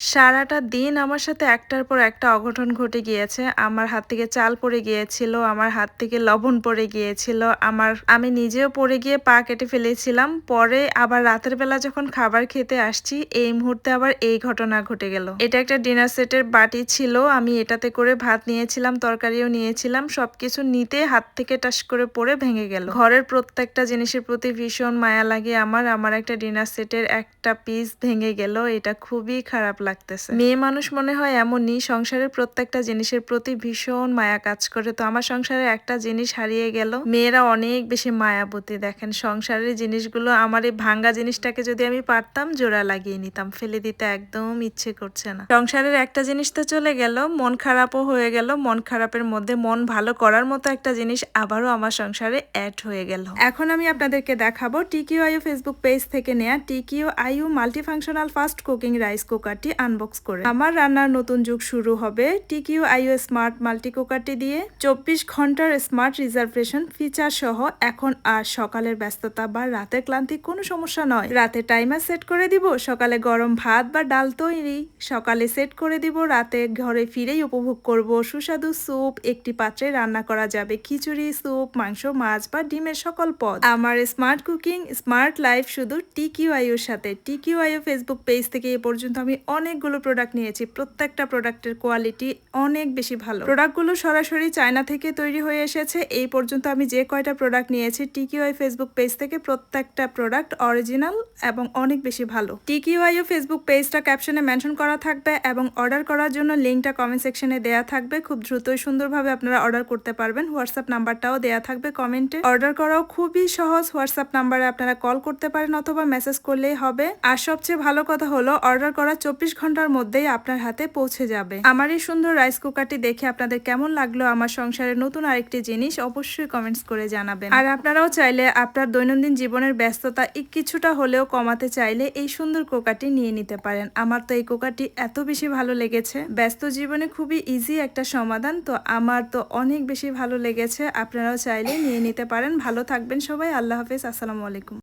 সারাটা দিন আমার সাথে একটার পর একটা অঘটন ঘটে গিয়েছে। আমার হাত থেকে চাল পড়ে গিয়েছিল, আমার হাত থেকে লবণ পড়ে গিয়েছিল, আমার, আমি নিজেও পড়ে গিয়ে পা কেটে ফেলেছিলাম। পরে আবার রাতের বেলা যখন খাবার খেতে আসছি, এই মুহূর্তে আবার এই ঘটনা ঘটে গেল। এটা একটা ডিনার সেটের বাটি ছিল, আমি এটাতে করে ভাত নিয়েছিলাম, তরকারিও নিয়েছিলাম, সবকিছু নিতে হাত থেকে টাস করে পড়ে ভেঙে গেল। ঘরের প্রত্যেকটা জিনিসের প্রতি ভীষণ মায়া লাগে আমার আমার একটা ডিনার সেটের একটা পিস ভেঙে গেল, এটা খুবই খারাপ লাগতেছে। মেয়ে মানুষ মনে হয় এমনই, সংসারের প্রত্যেকটা জিনিসের প্রতি ভীষণ মায়া কাজ করে। তো আমার সংসারে একটা জিনিস হারিয়ে গেল, মেয়েরা অনেক বেশি মায়াবতী। দেখেন, সংসারের জিনিসগুলো, আমার এই ভাঙ্গা জিনিসটাকে যদি আমি পারতাম, জোড়া লাগিয়ে নিতাম, ফেলে দিতে একদম ইচ্ছে করছে না। সংসারের একটা জিনিস তো চলে গেল, মন খারাপও হয়ে গেল, মন খারাপের মধ্যে মন ভালো করার মতো একটা জিনিস আবারও আমার সংসারে অ্যাড হয়ে গেল। এখন আমি আপনাদেরকে দেখাবো টিকিউ আইউ ফেসবুক পেজ থেকে নেয়া TQ IU multifunctional fast cooking rice কুকারটি আনবক্স করে। আমার রান্নার নতুন যুগ শুরু হবে টিকিউ আইও স্মার্ট মাল্টি কুকারটি দিয়ে। চব্বিশ ঘণ্টার স্মার্ট রিজার্ভেশন ফিচার সহ এখন আর সকালের ব্যস্ততা বা রাতের ক্লান্তি কোনো সমস্যা নয়। রাতে টাইমার সেট করে দিব, সকালে গরম ভাত বা ডাল তৈরি। সকালে সেট করে দিব, রাতে ঘরে ফিরেই উপভোগ করব সুস্বাদু স্যুপ একটি পাত্রে রান্না করা যাবে খিচুড়ি স্যুপ মাংস, মাছ বা ডিমের সকল পদ। আমার স্মার্ট কুকিং স্মার্ট লাইফ শুধু টিকিউ আইওর সাথে। টিকিউ আইও ফেসবুক পেজ থেকে এ পর্যন্ত আমি অনেকগুলো প্রোডাক্ট নিয়েছি, প্রত্যেকটা প্রোডাক্টের কোয়ালিটি অনেক বেশি ভালো। প্রোডাক্টগুলো সরাসরি চায়না থেকে তৈরি হয়ে এসেছে, এই পর্যন্ত আমি যে কয়টা প্রোডাক্ট নিয়েছি টিকিওয়াই ফেসবুক পেজ থেকে প্রত্যেকটা প্রোডাক্ট অরিজিনাল এবং অনেক বেশি ভালো। টিকিওয়াইও ফেসবুক পেজটা ক্যাপশনে মেনশন করা থাকবে এবং অর্ডার করার জন্য লিঙ্কটা কমেন্ট সেকশনে দেয়া থাকবে। খুব দ্রুতই সুন্দরভাবে আপনারা অর্ডার করতে পারবেন। হোয়াটসঅ্যাপ নাম্বারটাও দেয়া থাকবে কমেন্টে অর্ডার করাও খুবই সহজ। হোয়াটসঅ্যাপ নাম্বারে আপনারা কল করতে পারেন অথবা মেসেজ করলেই হবে। আর সবচেয়ে ভালো কথা হলো অর্ডার করা চব্বিশ ঘণ্টার মধ্যেই আপনার হাতে পৌঁছে যাবে। আমার এই সুন্দর রাইস কুকারটি দেখে আপনাদের কেমন লাগল আমার সংসারের নতুন আরেকটি জিনিস অবশ্যই কমেন্টস করে জানাবেন। আর আপনারাও চাইলে আপনার দৈনন্দিন জীবনের ব্যস্ততা কিছুটা হলেও কমাতে চাইলে এই সুন্দর কুকারটি নিয়ে নিতে পারেন। আমার তো এই কুকারটি এত বেশি ভালো লেগেছে। ব্যস্ত জীবনে খুবই ইজি একটা সমাধান, তো আমার তো অনেক বেশি ভালো লেগেছে। আপনারাও চাইলে নিয়ে নিতে পারেন। ভালো থাকবেন সবাই। আল্লাহ হাফেজ। আসসালামু আলাইকুম।